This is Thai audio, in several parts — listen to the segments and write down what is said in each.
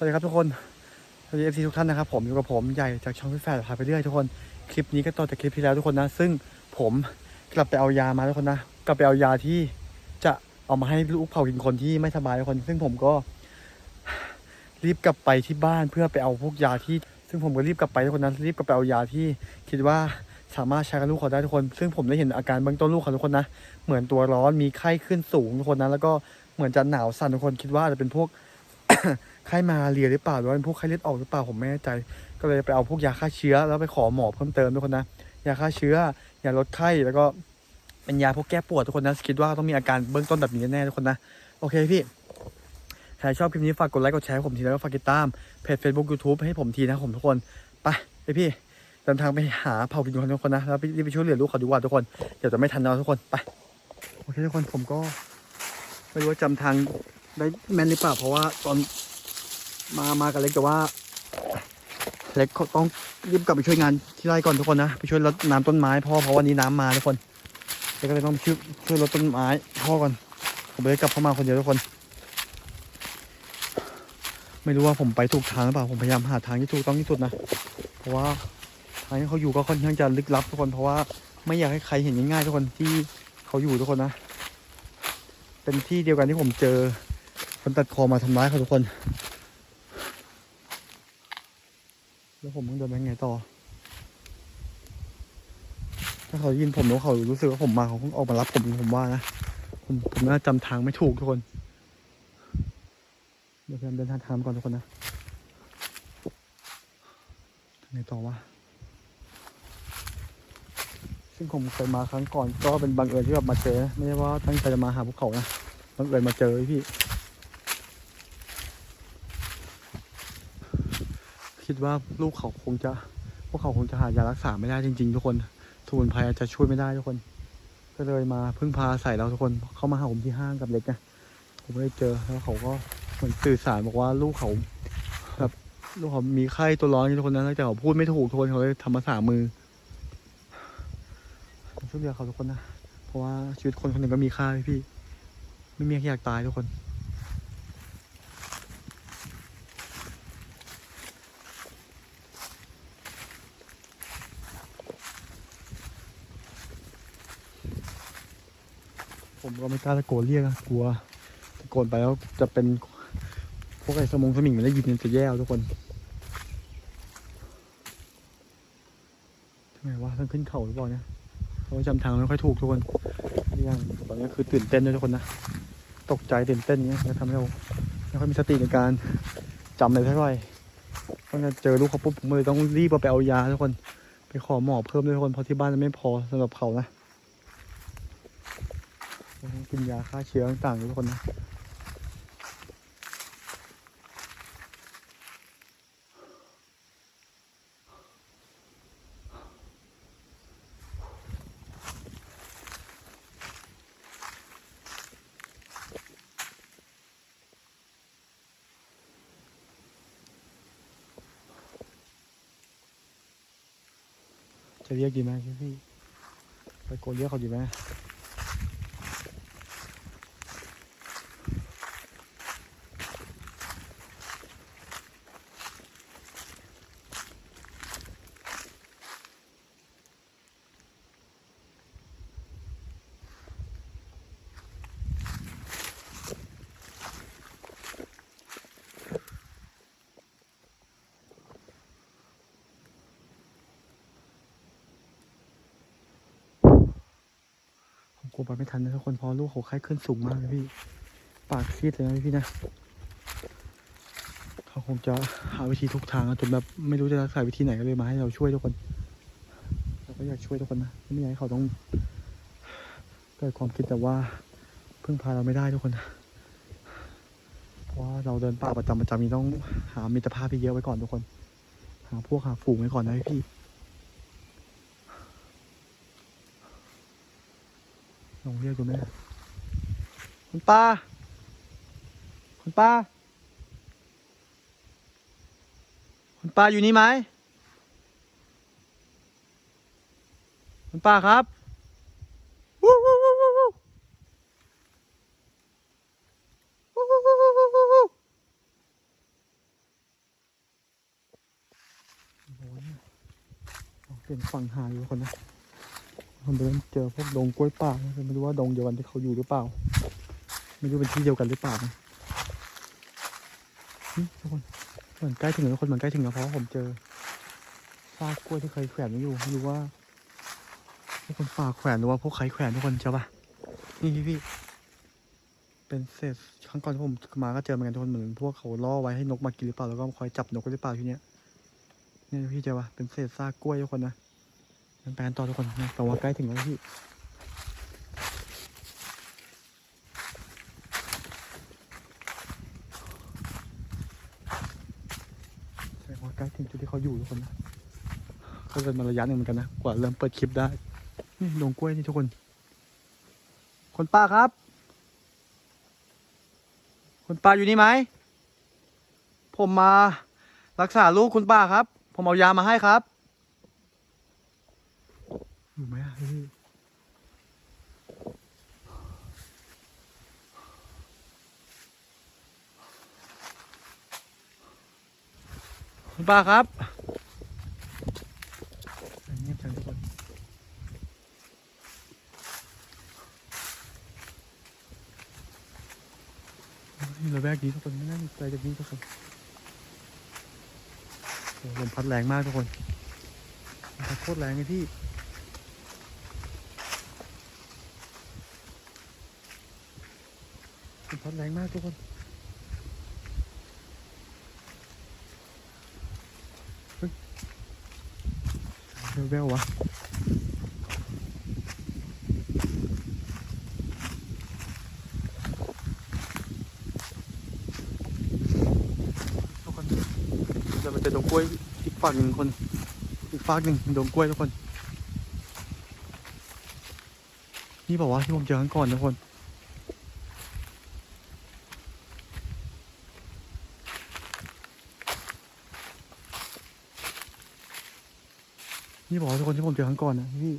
สวัสดีครับทุกคนสวัสดีเอฟซีทุกท่านนะครับผมอยู่กับผมใหญ่จากช่องพี่แฟร์พาไปเรื่อยทุกคนคลิปนี้ก็ต่อจากคลิปที่แล้วทุกคนนะ ซึ่งผมกลับไปเอายามาทุกคนนะกลับไปเอายาที่จะเอามาให้ลูกเผากินคนที่ไม่สบายทุกคน ซึ่งผมก็รีบกลับไปที่บ้านเพื่อไปเอาพวกยาที่ ซึ่งผมก็รีบกลับไปทุกคนนะรีบกลับไปเอายาที่คิดว่าสามารถใช้กับลูกเขาได้ทุกคน ซึ่งผมได้เห็นอาการเบื้องต้นลูกเขาทุกคนนะ เหมือนตัวร้อนมีไข้ขึ้นสูงทุกคนนะ แล้วก็เหมือนจะหนาวสั่นทุกคนคิดว่าจะเป็นพวก ไข้มาเรียหรือเปล่าหรือว่าเป็นพวกไข้เลือดออกหรือเปล่าผมไม่แน่ใจ ก็เลยไปเอาพวกยาฆ่าเชื้อ แล้วไปขอหมอเพิ่มเติมทุกคนนะยาฆ่าเชื้อยาลดไข้แล้วก็เป็นยาพวกแก้ปวดทุกคนนะคิดว่าต้องมีอาการเบื้องต้นแบบนี้แน่ทุกคนนะโอเคพี่ใครชอบคลิปนี้ฝากกดไลค์กดแชร์ให้ผมทีแล้วก็ฝากติดตามเพจ Facebook YouTube ให้ผมทีนะครับผมทุกคนไปไปพี่เดินทางไปหาเผากินคนทุกคนนะแล้วรีบไปช่วยเหลือลูกเขาดีกว่าทุกคนเดี๋ยวจะไม่ทันเราทุกคนไปโอเคทุกคนผมก็ไม่รู้ว่าจำทางได้แม่นหรือเปล่าเพราะว่าตอน มามากับเล็กแต่ว่า เล็กต้องรีบกลับไปช่วยงานที่ไร่ก่อนทุกคนนะไปช่วยรดน้ำต้นไม้พ่อเพราะวันนี้น้ำมาทุกคนเล็กก็เลยต้องช่วยช่วยรดต้นไม้พ่อก่อนผมเลยกลับเข้ามาคนเดียวทุกคน ไม่รู้ว่าผมไปถูกทางหรือเปล่าผมพยายามหาทางที่ถูกต้องที่สุดนะเพราะว่าทางที่เขาอยู่ก็ค่อนข้างจะลึกลับทุกคน เพราะว่าไม่อยากให้ใครเห็นง่ายๆทุกคนที่เขาอยู่ทุกคนนะเป็นที่เดียวกันที่ผมเจอคนตัดคอมาทำร้ายเขาทุกคน แล้วผมต้องเดินไปไงต่อ ถ้าเขายินผมแล้วเขารู้สึกว่าผมมาเขาคงออกมารับผมผมว่านะผมผมน่าจำทางไม่ถูกทุกคนเดี๋ยวพยายามเดินทางทางก่อนทุกคนนะทางไหนต่อวะซึ่งผมเคยมาครั้งก่อนก็เป็นบังเอิญที่แบบมาเจอ ไม่ใช่ว่าตั้งใจจะมาหาพวกเขานะบังเอิญมาเจอพี่ คิดว่าลูกเขาคงจะ พวกเขาคงจะหายารักษาไม่ได้จริง ๆ ทุกคนสมุนไพรอาจจะช่วยไม่ได้ทุกคน ก็เลยมาพึ่งพาใส่เราทุกคนเข้ามาหาผมที่ห้างกับเล็กนะผมไม่ได้เจอแล้วเขาก็เหมือนสื่อสารบอกว่าลูกเขาแบบลูกเขามีไข้ตัวร้อนทุกคนนะแต่เขาพูดไม่ถูกทุกคนเขาเลยทำมาสามมือผมช่วยเหลือเขาทุกคนนะเพราะว่าชีวิตคนคนหนึ่งก็มีค่าพี่ ไม่มีใครอยากตายทุกคน ผมก็ไม่กล้าตะโกนเรียกนะกลัวตะโกนไปแล้วจะเป็นพวกไอ้สมองสมิงมันได้ยินมันจะแย่ทุกคนทำไมวะต้องขึ้นเขาหรือเปล่าเนี่ยเพราะจำทางไม่ค่อยถูกทุกคนอย่างตอนนี้คือตื่นเต้นด้วยทุกคนนะตกใจตื่นเต้นเงี้ยจะทำให้เราไม่ค่อยมีสติในการจำอะไรเท่าไหร่เพราะงั้นเจอลูกเขาปุ๊บผมเลยต้องรีบเอาไปเอายาทุกคน ไปขอหมอเพิ่มด้วยทุกคนเพราะที่บ้านไม่พอสำหรับเขานะ กินยาฆ่าเชื้อต่างๆทุกคนนะจะเรียกดีไหมพี่ ไปโกนเรียกเขาดีไหม ลัวไปไม่ทันนะทุกคนเพราะลูกเขาไข้ขึ้นสูงมากเลยพี่ ปากซีดเลยนะพี่นะเขาคงจะหาวิธีทุกทางจนแบบไม่รู้จะรักษาวิธีไหนก็เลยมาให้เราช่วยทุกคนเราก็อยากช่วยทุกคนนะไม่อยากให้เขาต้องเกิดความคิดแต่ว่าพึ่งพาเราไม่ได้ทุกคนนะเพราะว่าเราเดินป่าประจำประจำนี้ต้องหามิตรภาพที่เยอะไว้ก่อนทุกคน หาพวกหาฝูงไว้ก่อนนะพี่ ลองเรียกดูไหมคุณป้า คุณป้า คุณป้าอยู่นี่ไหม คุณป้าครับวู้วู้วู้วู้วู้เปลี่ยนฝั่งหาอยู่คนนะ ผมเดินเจอพวกดงกล้วยป่าไม่รู้ว่าดงเดียวกันที่เขาอยู่หรือเปล่า ไม่รู้เป็นที่เดียวกันหรือเปล่านะนี่ทุกคนเหมือนใกล้ถึงแล้วทุกคนเหมือนใกล้ถึงแล้วเพราะผมเจอซากกล้วยที่เคยแขวนไว้อยู่ไม่รู้ว่าพวกคนป่าแขวนหรือว่าพวกใครแขวนทุกคนเจอปะนี่พี่พี่เป็นเศษครั้งก่อนที่ผมมาก็เจอเหมือนกันทุกคนเหมือนพวกเขาล่อไว้ให้นกมากินหรือเปล่าแล้วก็คอยจับนกไว้หรือเปล่าที่เนี้ยเนี่ยพี่เจอปะเป็นเศษซากกล้วยทุกคนนะ มันแปลนต่อทุกคนนะแต่ว่าใกล้ถึงแล้วพี่แสดงว่าใกล้ถึงจุดที่เขาอยู่ทุกคนนะเขาเดินมาระยะหนึ่งเหมือนกันนะกว่าเริ่มเปิดคลิปได้นี่ดงกล้วยนี่ทุกคน คนป้าครับคุณป้าอยู่นี่ไหมผมมารักษาลูกคุณป้าครับ ผมเอายามาให้ครับ อยู่ไหมอะพี่ คุณป้าครับเงียบจังทุกคนนี่ระแวกนี้ทุกคนไม่น่ามีใครจะนี้ทุกคนลมพัดแรงมากทุกคนพัดโคตรแรงเลยพี่ลมพัดแรงมากทุกคนเฮ้ย แววๆวะทุกคนเรามันจะดงกล้วยอีกฝั่งหนึ่งคน อีกฝั่งหนึ่งดงกล้วยทุกคน นี่บอกว่าที่ผมเจอครั้งก่อนทุกคน นี่บอกทุกคนที่ผมเจอครั้งก่อนนะพี่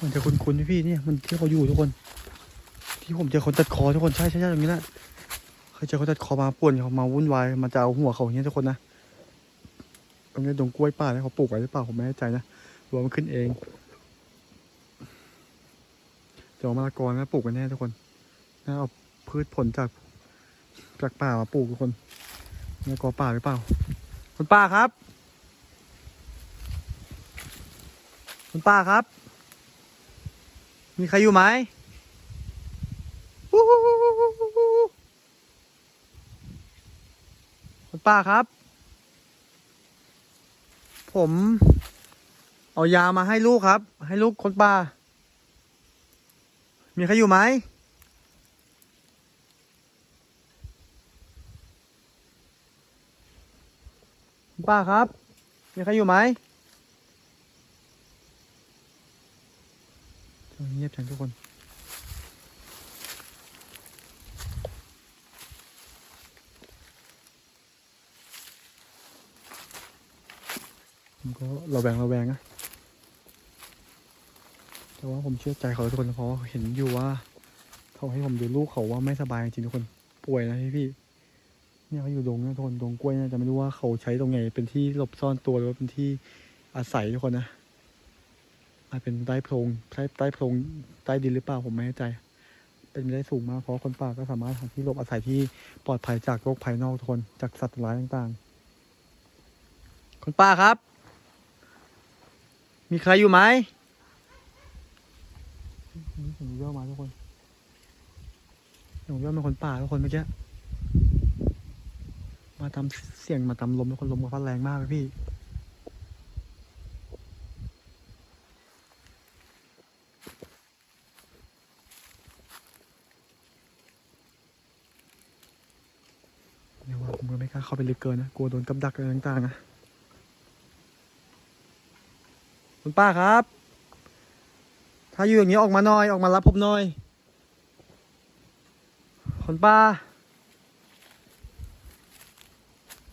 มันจะคุ้นๆที่พี่เนี่ยมันที่เขาอยู่ทุกคน ที่ผมเจอคนตัดคอทุกคนใช่ใช่ใช่อย่างนี้แหละเคยเจอคนตัดคอมาป่วนเขามาวุ่นวายมาจะเอาหัวเขาอย่างเงี้ยทุกคนนะตรงนี้ดงกล้วยป่าเนี่ยเขาปลูกไว้หรือเปล่าผมไม่แน่ใจนะรว่ามันขึ้นเองแต่ว่ามะละกอนะปลูกกันแน่ทุกคนน่าเอาพืชผลจากจากป่ามาปลูกทุกคน มะละกอป่าหรือเปล่า คุณป้าครับ คุณป้าครับ มีใครอยู่ไหมคุณป้าครับ ผม เอายามาให้ลูกครับ ให้ลูกคนป้า มีใครอยู่ไหม ป้าครับ มีใครอยู่ไหมเงียบจังทุกคนผมก็ระแวงระแวงนะแต่ว่าผมเชื่อใจเขาทุกคนเพราะเห็นอยู่ว่า เขาให้ผมดูลูกเขาว่าไม่สบายจริงทุกคน ป่วยนะพี่พี่ เนี่ยเขาอยู่ดงนะทุกคนดงกล้วยนะแต่ไม่รู้ว่าเขาใช้ตรงไหนเป็นที่หลบซ่อนตัวหรือว่าเป็นที่อาศัยทุกคนนะอาจเป็นใต้โพรงใต้ใต้โพรงใต้ดินหรือเปล่าผมไม่แน่ใจ เป็นไปได้สูงมากเพราะคนป่าก็สามารถหาที่หลบอาศัยที่ปลอดภัยจากโรคภายนอกทุกคนจากสัตว์ร้ายต่างๆคุณป้าครับ มีใครอยู่ไหมนี่ผมเยอะมาทุกคนผมเยอะเป็นคนป่าทุกคนเมื่อกี้ มาเสียงมาทำลมทุกคนลมก็พัดแรงมากเลยพี่เดี๋ยวว่าผมก็ไม่กล้าเข้าไปลึกเกินนะกลัวโดนกับดักอะไรต่างๆนะคุณป้าครับ ถ้าอยู่อย่างนี้ออกมาหน่อยออกมารับผมหน่อยคุณป้า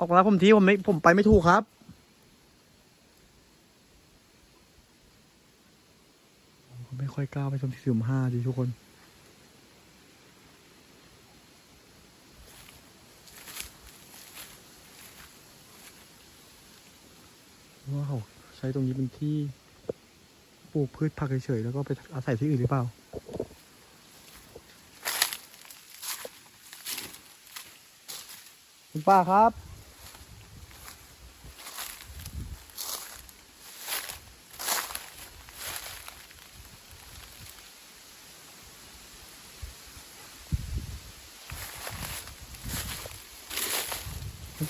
ออกมารับผมทีผมไม่ผมไปไม่ถูกครับผมไม่ค่อยกล้าไปชมที่สุ่มห้าดีทุกคนว่าเขาใช้ตรงนี้เป็นที่ปลูกพืชผักเฉยๆแล้วก็ไปอาศัยที่อื่นหรือเปล่าคุณป้าครับ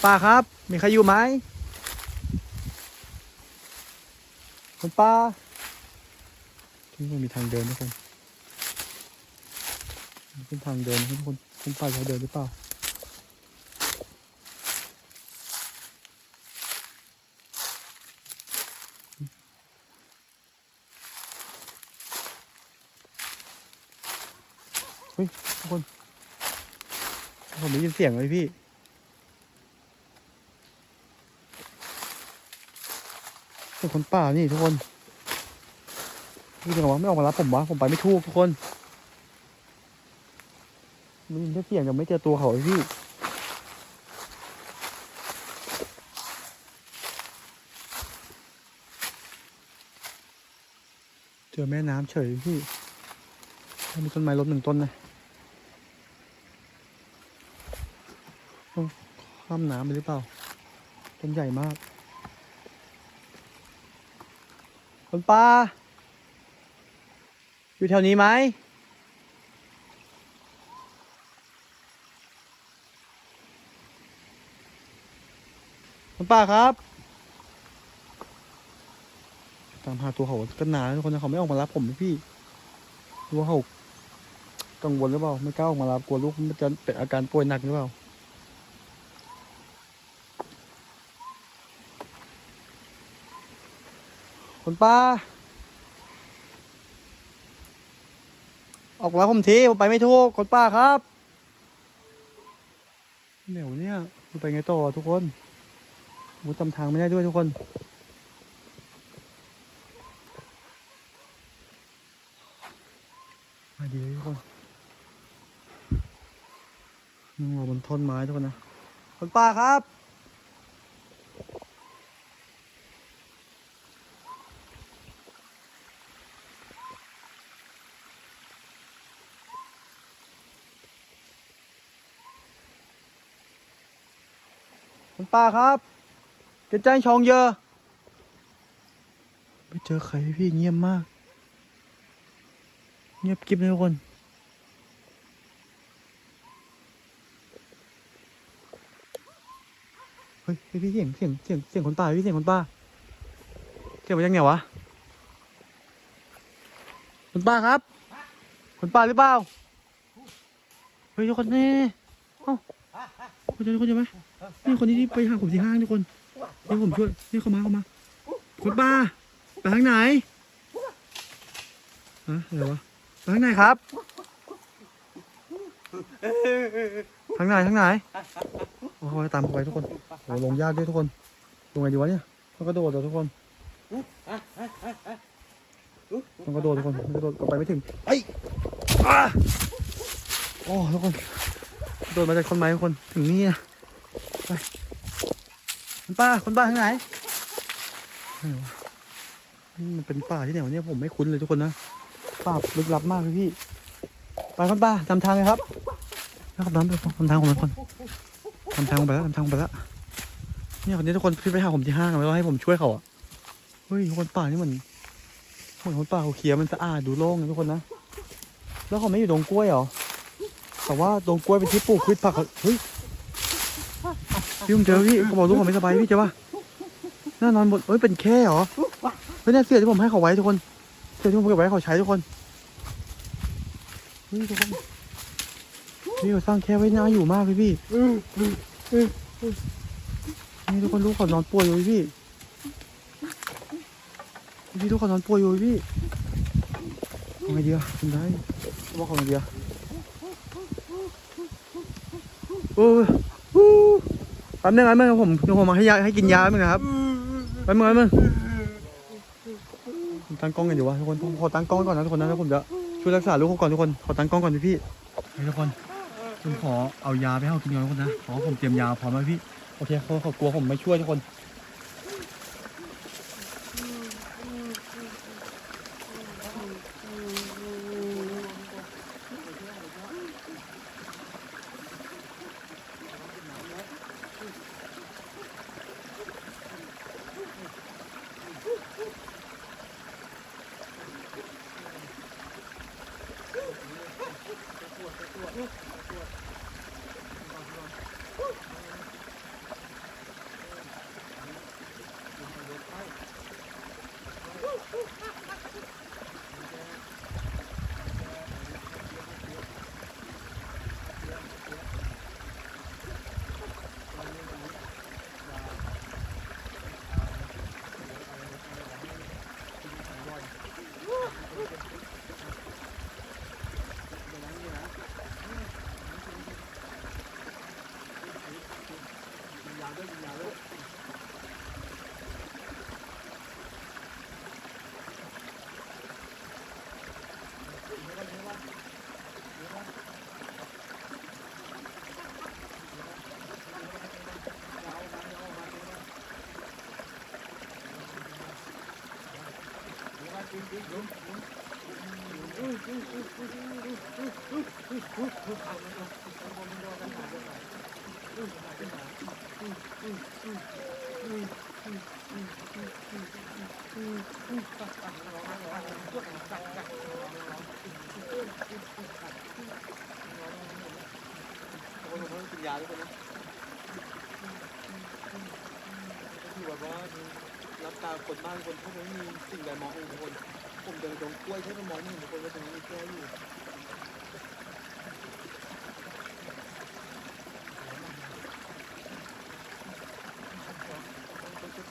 ป้าครับ มีใครอยู่ไหมคุณป้าที่มันมีทางเดินทุกคนเป็นทางเดินนะทุกคนคุณป้าจะเดินหรือเปล่าเฮ้ยทุกคนผมได้ยินเสียงเลยพี่ เป็น คนป่านี่ทุกคนพี่เดี๋ยววะไม่ออกมารับผมวะผมไปไม่ถูกทุกคนไมีได้เสียงยังไม่เจอตัวเขาเลยพี่เจอแม่น้ำเฉยพี่มีต้นไม้ล้มหนึ่งต้นนะข้ามน้ำไปหรือเปล่า ต้นใหญ่มาก คุณป้าอยู่แถวนี้ไหมคุณป้าครับตามหาตัวเขาก็นานแล้วทุกคนนะเขาไม่ออกมารับผมพี่รู้ว่าเขากังวลหรือเปล่า ไม่กล้าออกมารับกลัวลูกมันจะเป็นอาการป่วยหนักหรือเปล่า คุณป้า ออกแล้วผมทีผมไปไม่ถูกคุณป้าครับเหนียวเนี่ยจะไปไงต่อทุกคนผมจำทางไม่ได้ด้วยทุกคน มาดีเลยทุกคนนั่งรอบนท่อนไม้ทุกคนนะคุณป้าครับ ป้าครับจะจ้างชองเยอะไม่เจอใครพี่เงียบมาก เงียบกริบเลยทุกคนเฮ้ยพี่เสียงเสียงเสียงเสียงคนตายพี่เสียงคนป้าเสียงมาจากไหนวะคุณป้าครับคุณป้าหรือเปล่าเฮ้ยทุกคนนี่เอ้า คนเจอคนเจอไหมนี่คนนี้ที่ไปหาผมที่ห้างทุกคนนี่ผมช่วยนี่เขามาเขามาคุณป้าไปทางไหนฮะอะไรวะไปทางไหนครับทางไหนทางไหนโอ้ยตามไปทุกคนโอ้ลงยากด้วยทุกคนลงไงดีวะเนี่ยต้องกระโดดเหรอทุกคนต้องกระโดดทุกคนกระโดดไปไม่ถึงไอ้ยอะโอ้ทุกคน โดดมาจากคนไม้ทุกคนถึงนี่นะไปคุณป้าคุณป้าทางไหนนี่มันเป็นป่าที่ไหนวะเนี่ยผมไม่คุ้นเลยทุกคนนะป่าลึกลับมากเลยพี่ ไปคุณป้าจำทางเลยครับแล้วขับน้ำไปทำทางของมันก่อนทำทางไปแล้วทำทางไปแล้วเนี่ยคนนี้ทุกคนพี่ไปหาผมที่ห้างแล้วให้ผมช่วยเขาอะเฮ้ยคนป่านี่มันเหมือนคนป่าเขาเขียวมันสะอาดดูโล่งนะทุกคนนะแล้วเขาไม่อยู่ตรงกล้วยเหรอ แต่ว่าตรงกล้วยเป็นที่ปลูกพืชผักเขาเฮ้ยพี่ผมเจอพี่เขาบอกลูกเขาไม่สบายพี่เจอปะหน้านอนหมดเฮ้ยเป็นแค่เหรอเฮ้ยเนี่ยเสื้อที่ผมให้เขาไว้ทุกคนเสื้อที่ผมเก็บไว้ให้เขาใช้ทุกคนเฮ้ยทุกคนพี่เขาสร้างแค่ไว้น่าอยู่มากเลยพี่นี่ทุกคนลูกเขานอนป่วยอยู่พี่พี่ลูกเขานอนป่วยอยู่พี่เอาไงดีอะคุณได้ว่าเขาไงดีอะ โอ้ยฮู้แป๊บนึงแป๊บนึงผมเดี๋ยวผมมาให้ยาให้กินยาแป๊บนึงนะครับแป๊บนึงแป๊บนึงผมตั้งกล้องกันอยู่วะทุกคนผมขอตั้งกล้องก่อนนะทุกคนนะแล้วผมจะช่วยรักษาลูกเขาก่อนทุกคนขอตั้งกล้องก่อนพี่พี่ทุกคนผมขอเอายาไปให้เขากินก่อนทุกคนนะขอผมเตรียมยาพร้อมไว้พี่โอเคเขาเขากลัวผมไม่ช่วยทุกคน ยาด้วยคนนะคือแบบว่ารับตาคนบ้านคนพวกนี้มีสิ่งใดมองเห็นคน ผมเดินตรงกล้วยใช่ไหมมองไม่เห็นคนว่าตรงนี้มีกล้วอยู่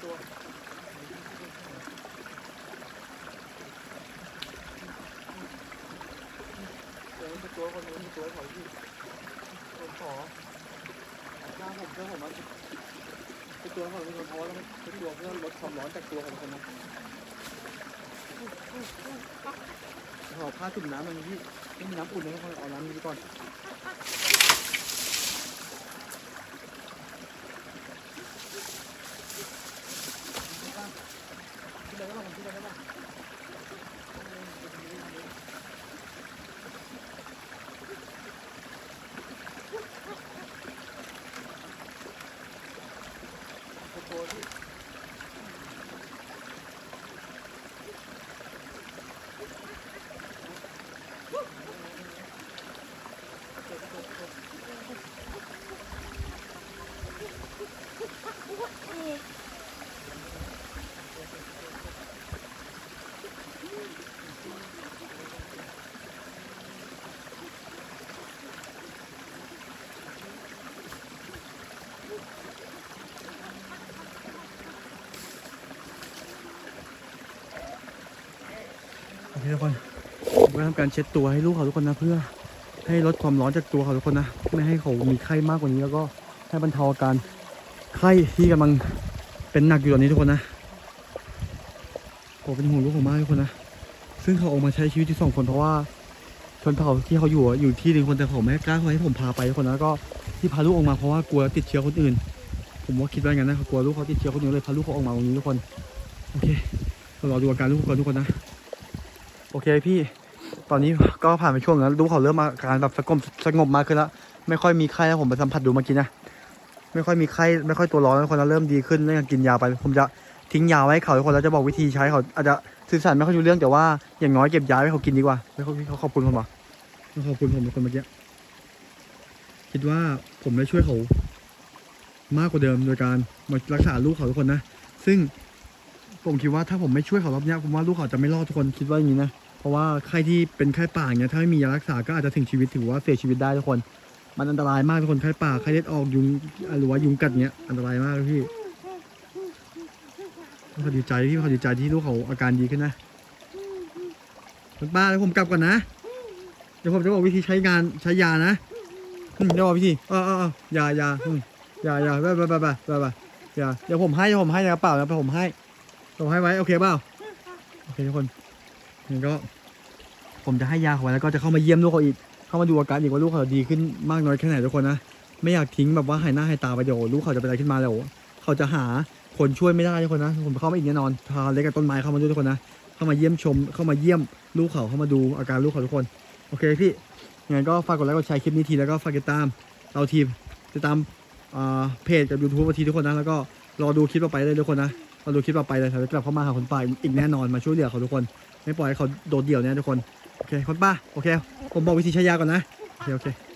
ตัว เดี๋ยวจะ ตัวคนนู้นจะตัวขอที่คนขอหน้าผมเพื่อผมมันจะตัวของเป็นคนเพราะว่าต้องจะตัวเพื่อลดความร้อนจากตัวของคนนะขอผ้าจุ่มน้ำมันพี่ไม่มีน้ำอุ่นนะทุกคนเอาน้ำนี้ก่อนที่ไหนก็ได้ที่ไหนก็ได้ ตัวที่ โอ เคทุกคนผมก็ทำการเช็ดตัวให้ลูกเขาทุกคนนะเพื่อให้ลดความร้อนจากตัวเขาทุกคนนะไม่ให้เขามีไข้มากกว่านี้แล้วก็ให้บรรเทาอาการไข้ที่กำลังเป็นหนักอยู่ตอนนี้ทุกคนนะผมเป็นห่วงลูกผมมากทุกคนนะซึ่งเขาออกมาใช้ชีวิตที่สองคนเพราะว่าชนเผ่าที่เขาอยู่อยู่ที่หนึ่งคนแต่เขาไม่กล้าให้ผมพาไปทุกคนนะแล้วก็ที่พาลูกออกมาเพราะว่ากลัวติดเชื้อคนอื่น ผมว่าคิดว่าย่างนั้นนะกลัวลูกเขาติดเชื้อคนอื่นเลยพาลูกเขาออกมาตรงนี้ทุกคนโอเคเรารอดูอาการลูกก่อนทุกคนนะ โอเคพี่ ตอนนี้ก็ผ่านไปช่วงแล้วรู้เขาเริ่มอาการแบบสงบสงบมากขึ้นแล้ว ไม่ค่อยมีไข้แล้วผมไปสัมผัสดูเมื่อกี้นะ ไม่ค่อยมีไข้ไม่ค่อยตัวร้อนแล้วคนแล้วเริ่มดีขึ้นเรื่องกินยาไป ผมจะทิ้งยาไว้ให้เขาทุกคนแล้วจะบอกวิธีใช้เขาอาจจะสื่อสารไม่ค่อยรู้เรื่องแต่ว่าอย่างน้อยเก็บยาไว้ให้เขากินดีกว่าไม่เขาเขาขอบคุณผมหรอขอบคุณผมเป็นคนเมื่อกี้คิดว่าผมได้ช่วยเขามากกว่าเดิมโดยการมารักษาลูกเขาทุกคนนะ ซึ่งผมคิดว่าถ้าผมไม่ช่วยเขารอบนี้ผมว่าลูกเขาจะไม่รอดทุกคนคิดว่าอย่างนี้นะ เพราะว่าไข้ที่เป็นไข้ป่าเงี้ยถ้าไม่มียารักษาก็อาจจะถึงชีวิตถือว่าเสียชีวิตได้ทุกคน มันอันตรายมากทุกคนไข้ป่าไข้เลือดออกยุงหรือว่ายุงกัดเงี้ยอันตรายมากเลยพี่ขอดีใจพี่ขอดีใจที่ลูกเขาอาการดีขึ้นนะคุณป้าแล้วผมกลับก่อนนะ เดี๋ยวผมจะบอกวิธีใช้งานใช้ยานะเดี๋ยวบอกวิธีเออเออเอยายาอืมยายาไปไปไปไปไปไปยาเดี๋ยวผมให้เดี๋ยวผมให้ในกระเป๋านะผมให้ผมให้ไว้โอเคเปล่าโอเคทุกคนันก็ ผมจะให้ยาเขาไว้แล้วก็จะเข้ามาเยี่ยมลูกเขาอีก เข้ามาดูอาการอีกว่าลูกเขาดีขึ้นมากน้อยแค่ไหนทุกคนนะ ไม่อยากทิ้งแบบว่าหายหน้าหายตาไปเดี๋ยวลูกเขาจะเป็นอะไรขึ้นมาแล้วเขาจะหาคนช่วยไม่ได้ทุกคนนะ ผมเข้ามาอีกแน่นอนพาเล็กกับต้นไม้เข้ามาด้วยทุกคนนะ เข้ามาเยี่ยมชม เข้ามาเยี่ยมลูกเขาเข้ามาดูอาการลูกเขาทุกคน โอเคพี่งั้นก็ฝากกดไลค์กดแชร์คลิปนี้ทีแล้วก็ฝากติดตามเราทีมติดตามเพจกับยูทูบทีทุกคนนะแล้วก็รอดูคลิปต่อไปเลยทุกคนนะราดูคลิปต่อไปเลยเราจะกลับเข้ามาหาคนป่าอีกแน่นอนมาช่วยเหลือเขาทุกคน ไม่ปล่อยให้เขาโดดเดี่ยวเนี่ยทุกคน โอเคคนป้า โอเค ผมบอกวิธีใช้ยาก่อนนะ โอเคโอเค